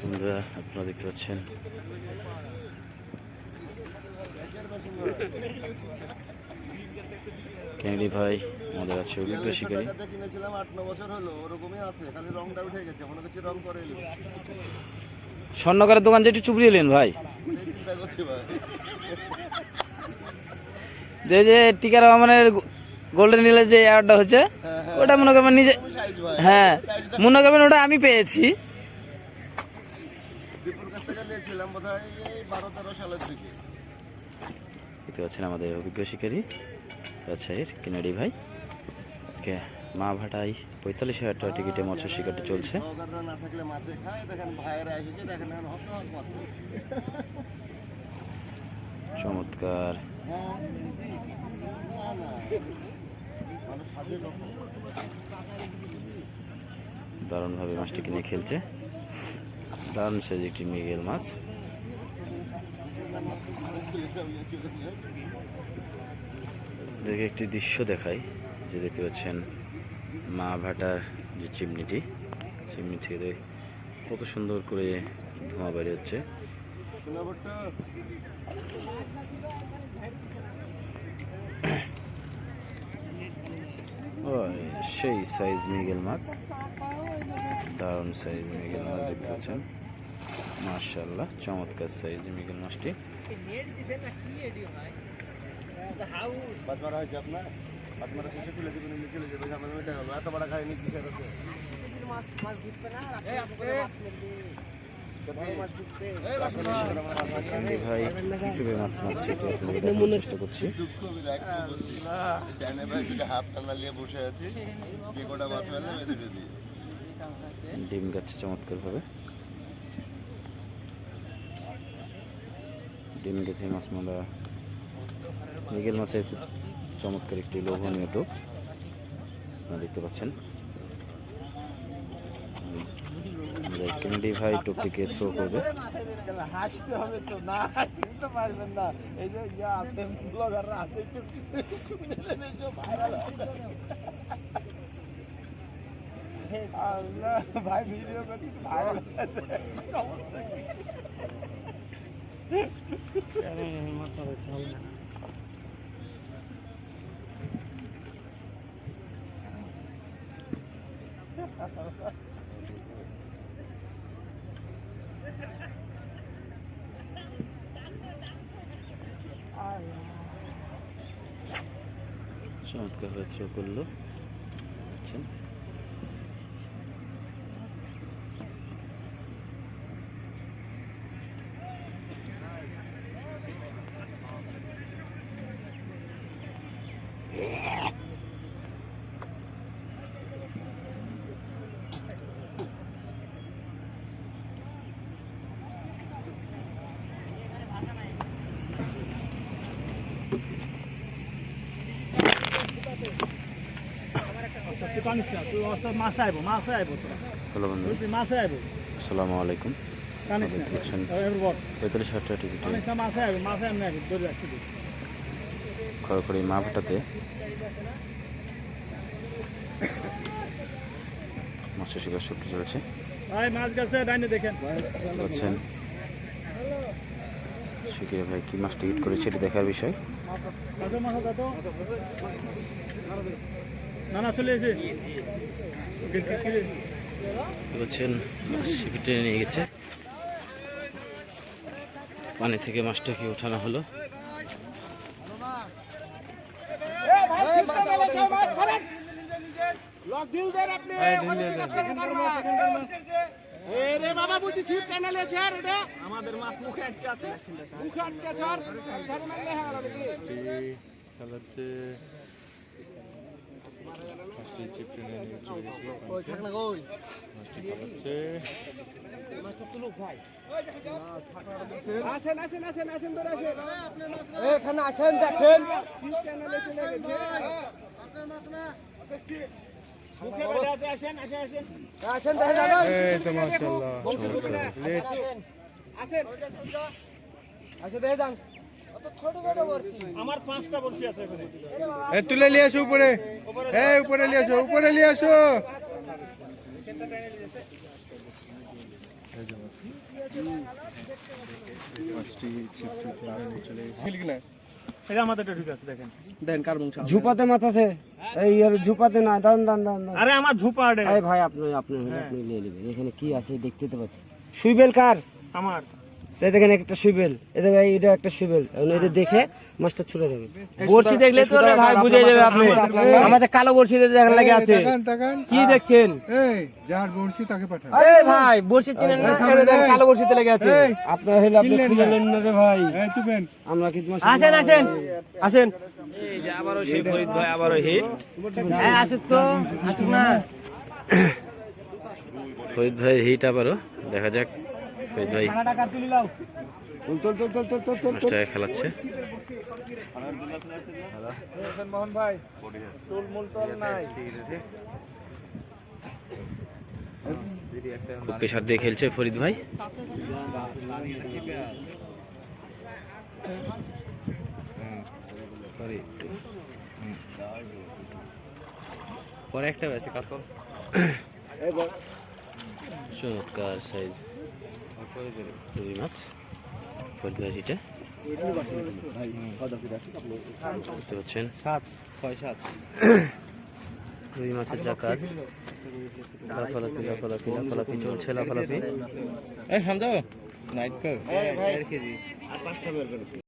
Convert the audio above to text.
বন্ধুরা আপনারা দেখতে পাচ্ছেন? ক্যাংরি ভাই আমাদের আছে অভিজ্ঞ শিকারী। কিনেছিলাম আট ন বছর হলো ওরকমই আছে খালি রংটা উঠে গেছে মনে করছি রং করে স্বর্ণকারের দোকান যেটি চুবড়ি এলেন ভাই। যে টিকার রহমানের গোল্ডেন হিলে যে অ্যাওয়ার্ডটা হচ্ছে হ্যাঁ হ্যাঁ। ওটা মনে করবেন নিজে হ্যাঁ মনে করবেন ওটা আমি পেয়েছি। হয় দেখতে পাচ্ছেন আমাদের অভিজ্ঞ শিকারী রাজশাহীর কিনারি ভাই। আজকে মা ভাটাই পঁয়তাল্লিশ হাজার টাকা টিকিটে মৎস্য শিকারটি চলছে। চমৎকার। দারুণভাবে মাছটি কিনে খেলছে। দারুণ সাইজ একটি মৃগেল মাছ। দেখে একটি দৃশ্য দেখাই, যে দেখতে পাচ্ছেন মা ভাটার যে চিমনিটি, চিমনি থেকে কত সুন্দর করে ধোঁয়া বের হচ্ছে। সেই সাইজ মৃগেল মাছ দারুণ সাইজ মৃগেল মাছ দেখতে পাচ্ছেন। মার্শাল্লাহ চমৎকার সাইজ মৃগেল মাছটি এত বড় খায়নি ভাই ইউটিউবে মাছ মারছে তো আপনাদের দেখানোর চেষ্টা করছি ডিম গাচ্ছে চমৎকারভাবে ডিম গেথে মাছ মারা মৃগেল মাছের চমৎকার একটি লোভনীয় টোপ আপনারা দেখতে পাচ্ছেন। ক্যান্ডি ভাই টোপটিকে থ্রো করবে হাসতে হবে তো, না হাসতে পারবেন না। এই যে ইয়া আছে ব্লগাররা আছে একটু ভাইরাল আল্লাহ, ভাই ভিডিও করছি ভাইরাল চমৎকারভাবে হয়েছে করল। দেখছেন তুই না তুই অবস্থা মাসে আইব মাসে আইব তোরা। হ্যালো বন্ধু। তুই মাসে আইব। আসসালামু আলাইকুম। কানিস না দেখতে পাচ্ছেন এবার বল। পঁয়তাল্লিশ হাজার টাকা টিকিটে। কানিস না মাসে আইব মাসে এমনি আইব ধরে রাখছি তুই খড়খড়ি মা ভাটাতে মৎস্য শিকার শুক্র চলেছে। ভাই মাছ গেছে ডাইনে দেখেন। পাচ্ছেন শিখিয়ে ভাই কি মাছ টিকিট করেছে এটি দেখার বিষয়। মাছের মাথা কত না না চলে এসে মাছ ছিপি টেনে নিয়ে গেছে। পানি থেকে মাছটাকে ওঠানো হলো। আমাদের মাছ মুখে আটকে আছে। মুখে আটকে আছে আর ঝাড়ু মারলে হয়ে গেল দেখি খেলাচ্ছে ফার্স্টে চিপ টেনে নিয়ে চলে গেছিল মাছটি মাছটা আসেন এখানে আসেন দেখেন এই তো আসেন দেখে যান আমার পাঁচটা বর্ষি আছে এখানে। এ তুলে নিয়ে আসো উপরে। এ উপরে নিয়ে আসো উপরে নিয়ে আসো। এটা আমাদের আছে দেখেন। ঝুপাতে মাথাছে এই আর ঝুপাতে না দান দান দান আরে আমার ঝুপা আরে ভাই আপনি আপনি আপনি নিয়ে নেবেন। এখানে কি আছে দেখতে তো পাচ্ছি। সুইবেল কার? আমার। দেখেন একটা সুইবেল। এই দেখেন এটা একটা এখন এটা দেখে মাছটা ছুড়ে দেবে। বড়শি দেখলে তো ভাই বুঝে যাবে আপনি। আমাদের কালো বড়শি দেখার লাগে আছে। তাকান তাকান কি দেখছেন? এই যার বড়শি তাকে পাঠান। এই ভাই বড়শি চিনেন না? কালো বড়শিতে লেগে আছে। আপনার হলে আপনি খুলে না। রে ভাই। এই চুপেন আমরা কি তোমার আসেন আসেন। আসেন। এই যে আবারও সেই ফরিদ ভাই আবারও হিট হ্যাঁ তো আসুন না। ফরিদ ভাই হিট আবারও। দেখা যাক। ফরিদ ভাই। মাছটাকে খেলাচ্ছে মোহন ভাই খুব প্রেশার দিয়ে খেলছে ফরিদ ভাই। পরে একটা বেশি কাতল। চমৎকার সাইজ। রুই মাছ রুই মাছের যা কাজ লাফালাফি লাফালাফি লাফালাফি চলছে লাফালাফি। এই সামজাও নাইট কর।